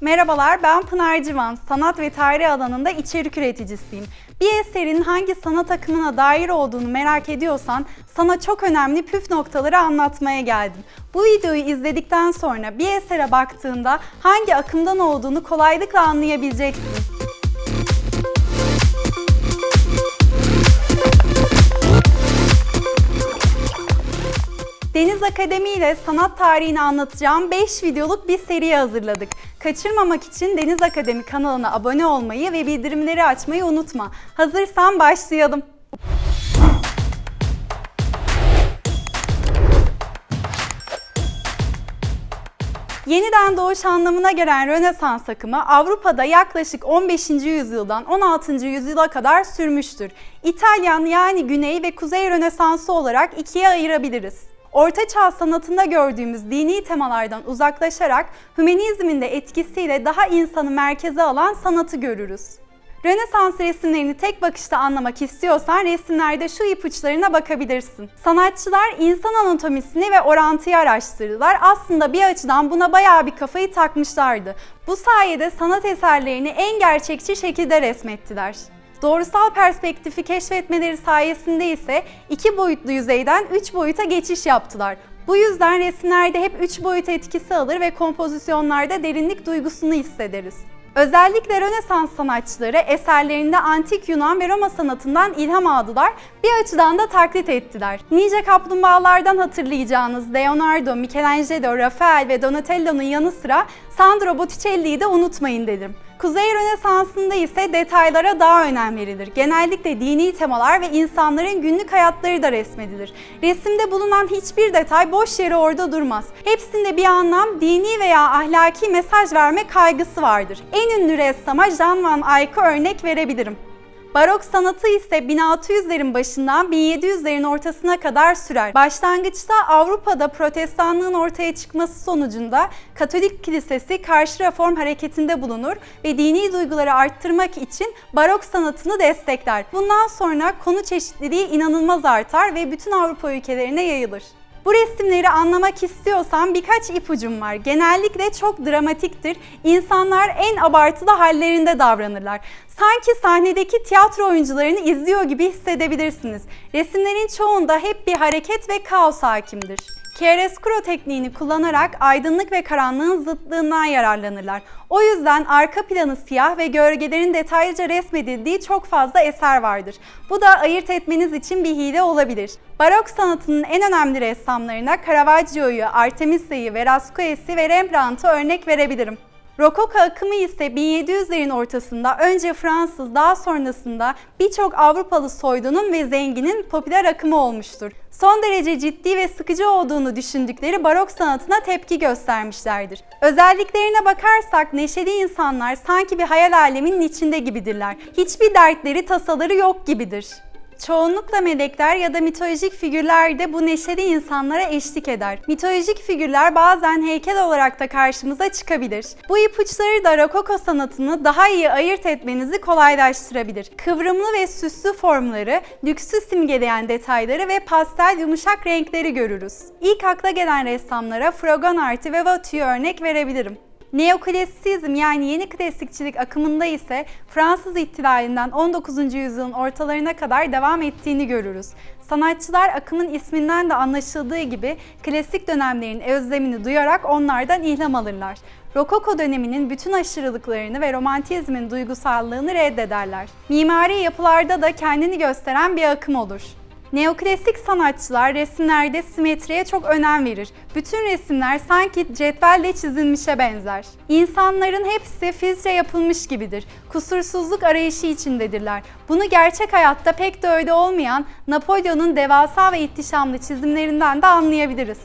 Merhabalar, ben Pınar Civan. Sanat ve tarih alanında içerik üreticisiyim. Bir eserin hangi sanat akımına dair olduğunu merak ediyorsan sana çok önemli püf noktaları anlatmaya geldim. Bu videoyu izledikten sonra bir esere baktığında hangi akımdan olduğunu kolaylıkla anlayabileceksin. Deniz Akademi ile sanat tarihini anlatacağım 5 videoluk bir seri hazırladık. Kaçırmamak için Deniz Akademi kanalına abone olmayı ve bildirimleri açmayı unutma. Hazırsan başlayalım. Yeniden doğuş anlamına gelen Rönesans akımı Avrupa'da yaklaşık 15. yüzyıldan 16. yüzyıla kadar sürmüştür. İtalyan yani Güney ve Kuzey Rönesansı olarak ikiye ayırabiliriz. Orta Çağ sanatında gördüğümüz dini temalardan uzaklaşarak hümanizmin de etkisiyle daha insanı merkeze alan sanatı görürüz. Rönesans resimlerini tek bakışta anlamak istiyorsan resimlerde şu ipuçlarına bakabilirsin. Sanatçılar insan anatomisini ve orantıyı araştırdılar. Aslında bir açıdan buna bayağı bir kafayı takmışlardı. Bu sayede sanat eserlerini en gerçekçi şekilde resmettiler. Doğrusal perspektifi keşfetmeleri sayesinde ise iki boyutlu yüzeyden üç boyuta geçiş yaptılar. Bu yüzden resimlerde hep üç boyut etkisi alır ve kompozisyonlarda derinlik duygusunu hissederiz. Özellikle Rönesans sanatçıları eserlerinde antik Yunan ve Roma sanatından ilham aldılar, bir açıdan da taklit ettiler. Nice kaplumbağalardan hatırlayacağınız Leonardo, Michelangelo, Rafael ve Donatello'nun yanı sıra Sandro Botticelli'yi de unutmayın dedim. Kuzey Rönesansı'nda ise detaylara daha önem verilir. Genellikle dini temalar ve insanların günlük hayatları da resmedilir. Resimde bulunan hiçbir detay boş yere orada durmaz. Hepsinde bir anlam, dini veya ahlaki mesaj verme kaygısı vardır. En ünlü ressama Jan van Eyck'e örnek verebilirim. Barok sanatı ise 1600'lerin başından 1700'lerin ortasına kadar sürer. Başlangıçta Avrupa'da protestanlığın ortaya çıkması sonucunda Katolik Kilisesi karşı reform hareketinde bulunur ve dini duyguları arttırmak için barok sanatını destekler. Bundan sonra konu çeşitliliği inanılmaz artar ve bütün Avrupa ülkelerine yayılır. Bu resimleri anlamak istiyorsan birkaç ipucum var. Genellikle çok dramatiktir. İnsanlar en abartılı hallerinde davranırlar. Sanki sahnedeki tiyatro oyuncularını izliyor gibi hissedebilirsiniz. Resimlerin çoğunda hep bir hareket ve kaos hakimdir. Chiaroscuro tekniğini kullanarak aydınlık ve karanlığın zıtlığından yararlanırlar. O yüzden arka planı siyah ve gölgelerin detaylıca resmedildiği çok fazla eser vardır. Bu da ayırt etmeniz için bir hile olabilir. Barok sanatının en önemli ressamlarına Caravaggio'yu, Artemisia'yı, Velasquez'i ve Rembrandt'ı örnek verebilirim. Rokoko akımı ise 1700'lerin ortasında önce Fransız daha sonrasında birçok Avrupalı soydunun ve zenginin popüler akımı olmuştur. Son derece ciddi ve sıkıcı olduğunu düşündükleri barok sanatına tepki göstermişlerdir. Özelliklerine bakarsak neşeli insanlar sanki bir hayal aleminin içinde gibidirler. Hiçbir dertleri, tasaları yok gibidir. Çoğunlukla melekler ya da mitolojik figürler de bu neşeli insanlara eşlik eder. Mitolojik figürler bazen heykel olarak da karşımıza çıkabilir. Bu ipuçları da Rokoko sanatını daha iyi ayırt etmenizi kolaylaştırabilir. Kıvrımlı ve süslü formları, lüksü simgeleyen detayları ve pastel yumuşak renkleri görürüz. İlk akla gelen ressamlara Fragonard'ı ve Watteau'yu örnek verebilirim. Neoklasisizm yani yeni klasikçilik akımında ise Fransız ihtilalinden 19. yüzyılın ortalarına kadar devam ettiğini görürüz. Sanatçılar akımın isminden de anlaşıldığı gibi klasik dönemlerin özlemini duyarak onlardan ilham alırlar. Rokoko döneminin bütün aşırılıklarını ve romantizmin duygusallığını reddederler. Mimari yapılarda da kendini gösteren bir akım olur. Neoklasik sanatçılar resimlerde simetriye çok önem verir. Bütün resimler sanki cetvelle çizilmişe benzer. İnsanların hepsi filtre yapılmış gibidir. Kusursuzluk arayışı içindedirler. Bunu gerçek hayatta pek de öyle olmayan Napolyon'un devasa ve ihtişamlı çizimlerinden de anlayabiliriz.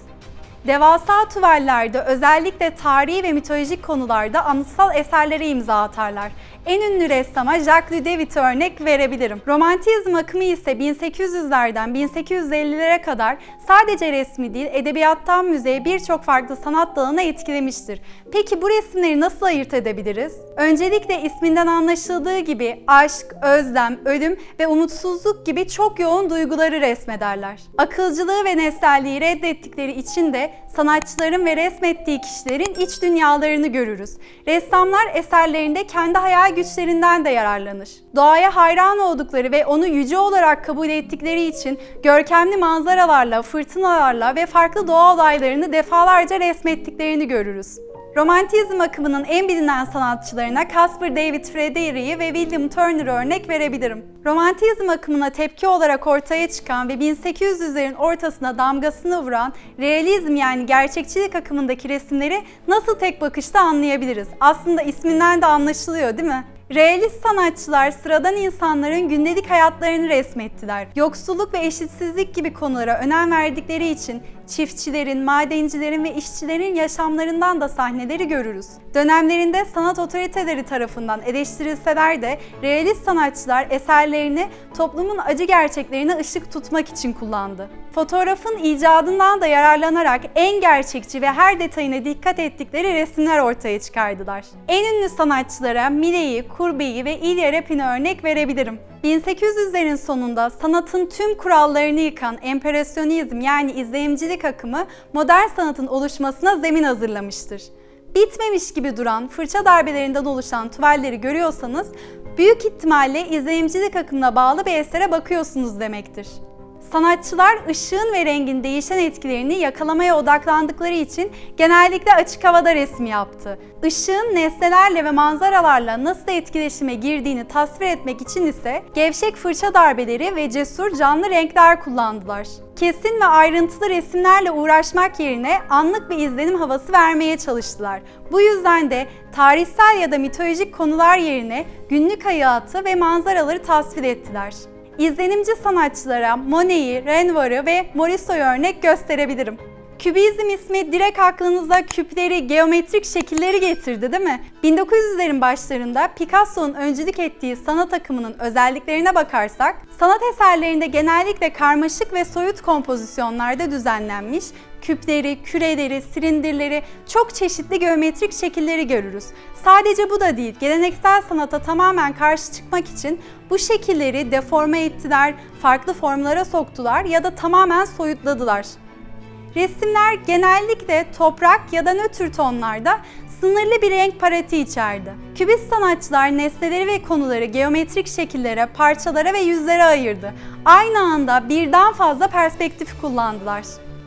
Devasa tuvallerde özellikle tarihi ve mitolojik konularda anıtsal eserlere imza atarlar. En ünlü ressama Jacques Louis örnek verebilirim. Romantizm akımı ise 1800'lerden 1850'lere kadar sadece resmi değil, edebiyattan müzeye birçok farklı sanat dalına etkilemiştir. Peki bu resimleri nasıl ayırt edebiliriz? Öncelikle isminden anlaşıldığı gibi aşk, özlem, ölüm ve umutsuzluk gibi çok yoğun duyguları resmederler. Akılcılığı ve nesnelliği reddettikleri için de sanatçıların ve resmettiği kişilerin iç dünyalarını görürüz. Ressamlar eserlerinde kendi hayal güçlerinden de yararlanır. Doğaya hayran oldukları ve onu yüce olarak kabul ettikleri için görkemli manzaralarla, fırtınalarla ve farklı doğa olaylarını defalarca resmettiklerini görürüz. Romantizm akımının en bilinen sanatçılarına Caspar David Frederick'i ve William Turner'ı örnek verebilirim. Romantizm akımına tepki olarak ortaya çıkan ve 1800'lerin ortasına damgasını vuran realizm yani gerçekçilik akımındaki resimleri nasıl tek bakışta anlayabiliriz? Aslında isminden de anlaşılıyor değil mi? Realist sanatçılar sıradan insanların gündelik hayatlarını resmettiler. Yoksulluk ve eşitsizlik gibi konulara önem verdikleri için çiftçilerin, madencilerin ve işçilerin yaşamlarından da sahneleri görürüz. Dönemlerinde sanat otoriteleri tarafından eleştirilseler de realist sanatçılar eserlerini toplumun acı gerçeklerine ışık tutmak için kullandı. Fotoğrafın icadından da yararlanarak en gerçekçi ve her detayına dikkat ettikleri resimler ortaya çıkardılar. En ünlü sanatçılara Mile'yi, Courbet'i ve Ilya Repin'i örnek verebilirim. 1800'lerin sonunda sanatın tüm kurallarını yıkan empresyonizm yani izleyimcilik akımı modern sanatın oluşmasına zemin hazırlamıştır. Bitmemiş gibi duran fırça darbelerinden oluşan tuvalleri görüyorsanız büyük ihtimalle izleyimcilik akımına bağlı bir esere bakıyorsunuz demektir. Sanatçılar ışığın ve rengin değişen etkilerini yakalamaya odaklandıkları için genellikle açık havada resim yaptı. Işığın nesnelerle ve manzaralarla nasıl etkileşime girdiğini tasvir etmek için ise gevşek fırça darbeleri ve cesur canlı renkler kullandılar. Kesin ve ayrıntılı resimlerle uğraşmak yerine anlık bir izlenim havası vermeye çalıştılar. Bu yüzden de tarihsel ya da mitolojik konular yerine günlük hayatı ve manzaraları tasvir ettiler. İzlenimci sanatçılara Monet'i, Renoir'ı ve Morisot'u örnek gösterebilirim. Kübizm ismi direkt aklınıza küpleri, geometrik şekilleri getirdi değil mi? 1900'lerin başlarında Picasso'nun öncülük ettiği sanat akımının özelliklerine bakarsak, sanat eserlerinde genellikle karmaşık ve soyut kompozisyonlarda düzenlenmiş, küpleri, küreleri, silindirleri, çok çeşitli geometrik şekilleri görürüz. Sadece bu da değil, geleneksel sanata tamamen karşı çıkmak için bu şekilleri deforme ettiler, farklı formlara soktular ya da tamamen soyutladılar. Resimler genellikle toprak ya da nötr tonlarda sınırlı bir renk paleti içerdi. Kübist sanatçılar nesneleri ve konuları geometrik şekillere, parçalara ve yüzlere ayırdı. Aynı anda birden fazla perspektif kullandılar.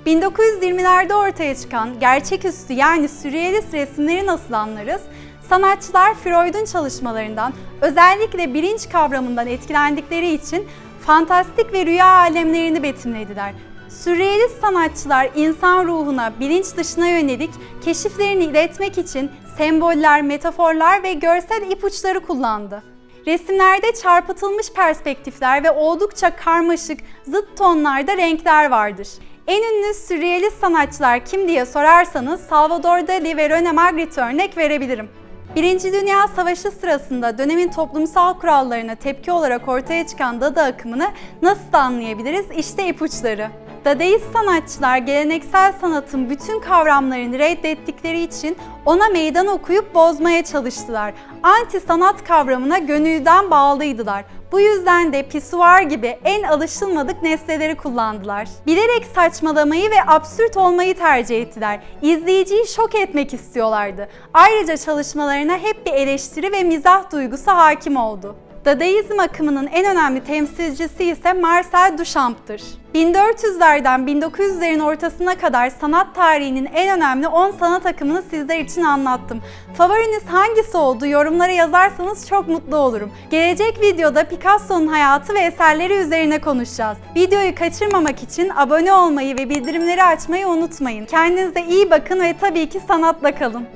1920'lerde ortaya çıkan gerçeküstü yani sürrealist resimleri nasıl anlarız? Sanatçılar Freud'un çalışmalarından özellikle bilinç kavramından etkilendikleri için fantastik ve rüya alemlerini betimlediler. Sürrealist sanatçılar insan ruhuna, bilinç dışına yönelik keşiflerini iletmek için semboller, metaforlar ve görsel ipuçları kullandı. Resimlerde çarpıtılmış perspektifler ve oldukça karmaşık, zıt tonlarda renkler vardır. En ünlü sürrealist sanatçılar kim diye sorarsanız Salvador Dali ve Rene Magritte örnek verebilirim. Birinci Dünya Savaşı sırasında dönemin toplumsal kurallarına tepki olarak ortaya çıkan Dada akımını nasıl anlayabiliriz? İşte ipuçları. Dadaist sanatçılar geleneksel sanatın bütün kavramlarını reddettikleri için ona meydan okuyup bozmaya çalıştılar. Anti sanat kavramına gönülden bağlıydılar. Bu yüzden de pisuar gibi en alışılmadık nesneleri kullandılar. Bilerek saçmalamayı ve absürt olmayı tercih ettiler. İzleyiciyi şok etmek istiyorlardı. Ayrıca çalışmalarına hep bir eleştiri ve mizah duygusu hakim oldu. Dadaizm akımının en önemli temsilcisi ise Marcel Duchamp'tır. 1400'lerden 1900'lerin ortasına kadar sanat tarihinin en önemli 10 sanat akımını sizler için anlattım. Favoriniz hangisi oldu yorumlara yazarsanız çok mutlu olurum. Gelecek videoda Picasso'nun hayatı ve eserleri üzerine konuşacağız. Videoyu kaçırmamak için abone olmayı ve bildirimleri açmayı unutmayın. Kendinize iyi bakın ve tabii ki sanatla kalın.